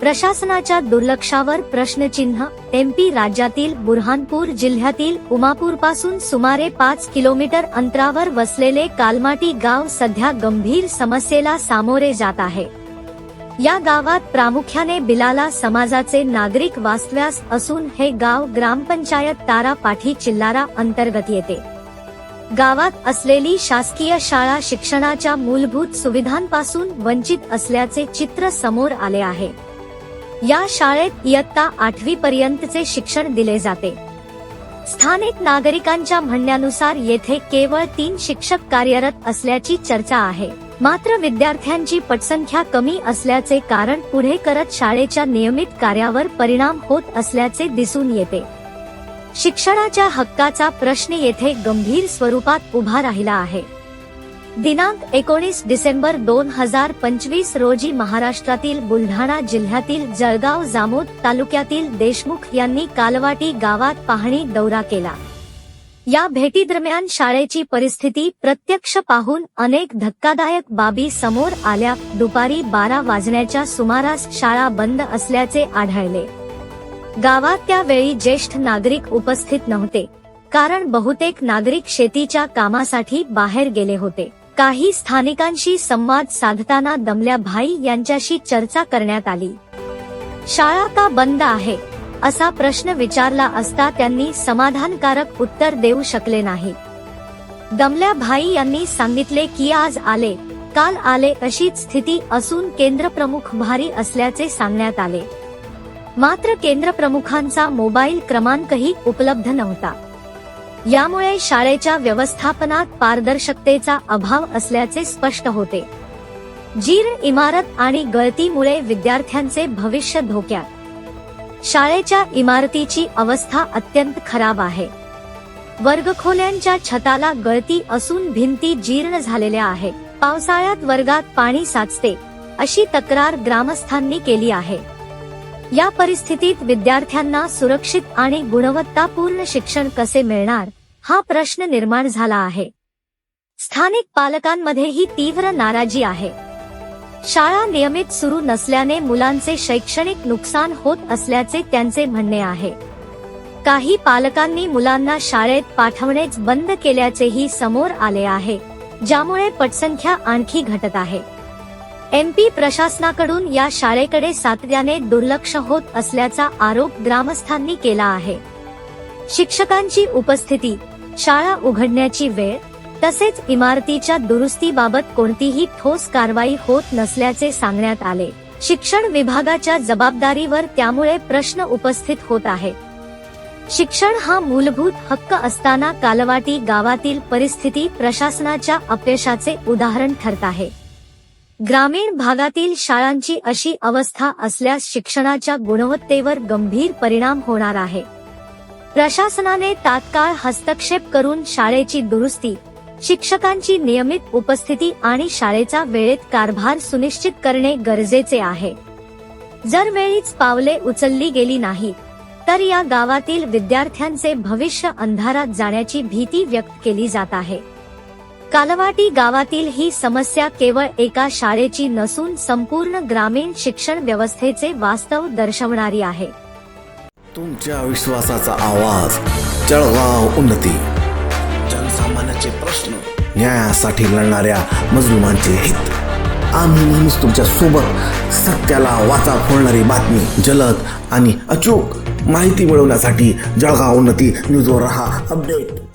प्रशासनाच्या दुर्लक्षावर प्रश्नचिन्ह एमपी राज्यातील बुरहानपूर जिल्ह्यातील उमापूरपासून सुमारे पाच किलोमीटर अंतरावर वसलेले कालमाटी गाव सध्या गंभीर समस्येला सामोरे जात आहे. या गावात प्रामुख्याने बिलाला समाजाचे नागरिक वास्तव्यास असून हे गाव ग्रामपंचायत तारा पाठी चिल्लारा अंतर्गत येते. गावात असलेली शासकीय शाळा शिक्षणाच्या मूलभूत सुविधांपासून वंचित असल्याचे चित्र समोर आले आहे. या शाळेत इयत्ता आठवी पर्यंतचे शिक्षण दिले जाते. स्थानिक नागरिकांच्या म्हणण्यानुसार येथे केवळ तीन शिक्षक कार्यरत असल्याची चर्चा आहे. मात्र विद्यार्थ्यांची पटसंख्या कमी असल्याचे कारण पुढे करत शाळेच्या नियमित कार्यावर परिणाम होत असल्याचे दिसून येते. शिक्षणाच्या हक्काचा प्रश्न येथे गंभीर स्वरूपात उभा राहिला आहे. दिनांक एकोणीस डिसेंबर दोन हजार पंचवीस रोजी महाराष्ट्रातील बुलढाणा जिल्ह्यातील जळगाव जामोद तालुक्यातील देशमुख यांनी कालवाटी गावात पाहणी दौरा केला. या भेटीदरम्यान शाळेची परिस्थिती प्रत्यक्ष पाहून अनेक धक्कादायक बाबी समोर आल्या. दुपारी बारा वाजण्याच्या सुमारास शाळा बंद असल्याचे आढळले. गावात त्यावेळी ज्येष्ठ नागरिक उपस्थित नव्हते कारण बहुतेक नागरिक शेतीच्या कामासाठी बाहेर गेले होते. काही स्थानिकांशी संवाद साधताना दमल्या भाई यांच्याशी चर्चा करण्यात आली. शाळा का बंद आहे? असा प्रश्न विचारला असता त्यांनी समाधानकारक उत्तर देऊ शकले नाही. दमल्या भाई यांनी सांगितले की आज आले काल आले अशीच स्थिती असून केंद्र प्रमुख भारी असल्याचे सांगण्यात आले. मात्र केंद्र प्रमुखांचा मोबाईल क्रमांकही उपलब्ध नव्हता. यामुळे शाळेच्या व्यवस्थापनात पारदर्शकतेचा अभाव असल्याचे स्पष्ट होते. जीर्ण इमारत आणि गळतीमुळे विद्यार्थ्यांचे भविष्य धोक्यात. शाळेच्या इमारतीची अवस्था अत्यंत खराब आहे. वर्गखोल्यांच्या छताला गळती असून भिंती जीर्ण झालेल्या आहेत पावसाळ्यात वर्गात पाणी साचते अशी तक्रार ग्रामस्थांनी केली आहे. या परिस्थितीत विद्यार्थ्यांना सुरक्षित आणि गुणवत्तापूर्ण शिक्षण कसे मिळणार हा प्रश्न निर्माण झाला आहे. स्थानिक पालकांमध्ये ही तीव्र नाराजी आहे. शाळा नियमित सुरू नसल्याने मुलांचे शैक्षणिक नुकसान होत असल्याचे त्यांचे म्हणणे आहे. काही पालकांनी मुलांना शाळेत पाठवणेच बंद केल्याचेही समोर आले आहे ज्यामुळे पटसंख्या आणखी घटत आहे. एमपी प्रशासनाकडून या शाळेकडे सातत्याने दुर्लक्ष होत असल्याचा आरोप ग्रामस्थांनी केला आहे. शिक्षकांची उपस्थिती शाळा उघडण्याची वेळ तसेच इमारतीच्या दुरुस्तीबाबत कोणतीही ठोस कारवाई होत नसल्याचे सांगण्यात आले. शिक्षण विभागाच्या जबाबदारीवर त्यामुळे प्रश्न उपस्थित होत आहे. शिक्षण हा मूलभूत हक्क असताना कालवाटी गावातील परिस्थिती प्रशासनाच्या अपयशाचे उदाहरण ठरत आहे. ग्रामीण भागातील शाळांची अशी अवस्था असल्यास शिक्षणाच्या गुणवत्तेवर गंभीर परिणाम होणार आहे. प्रशासनाने तात्काळ हस्तक्षेप करून शाळेची दुरुस्ती शिक्षकांची नियमित उपस्थिती आणि शाळेचा वेळेत कारभार सुनिश्चित करणे गरजेचे आहे. जर वेळीच पावले उचलली गेली नाही तर या गावातील विद्यार्थ्यांचे भविष्य अंधारात जाण्याची भीती व्यक्त केली जात आहे. कालवाटी गावातील ही समस्या केवळ एका शाळेची नसून संपूर्ण ग्रामीण शिक्षण व्यवस्थेचे वास्तव दर्शवणारी आहे. तुमच्या विश्वासाचा आवाज जळगाव उन्नती. जनसामान्याचे प्रश्न न्यायासाठी लढणाऱ्या मजलुमांचे हित. आम्ही नेहमीच तुमच्यासोबत सत्याला वाचा फोडणारी बातमी जलद आणि अचूक माहिती मिळवण्यासाठी जळगाव उन्नती न्यूजवर रहा अपडेट.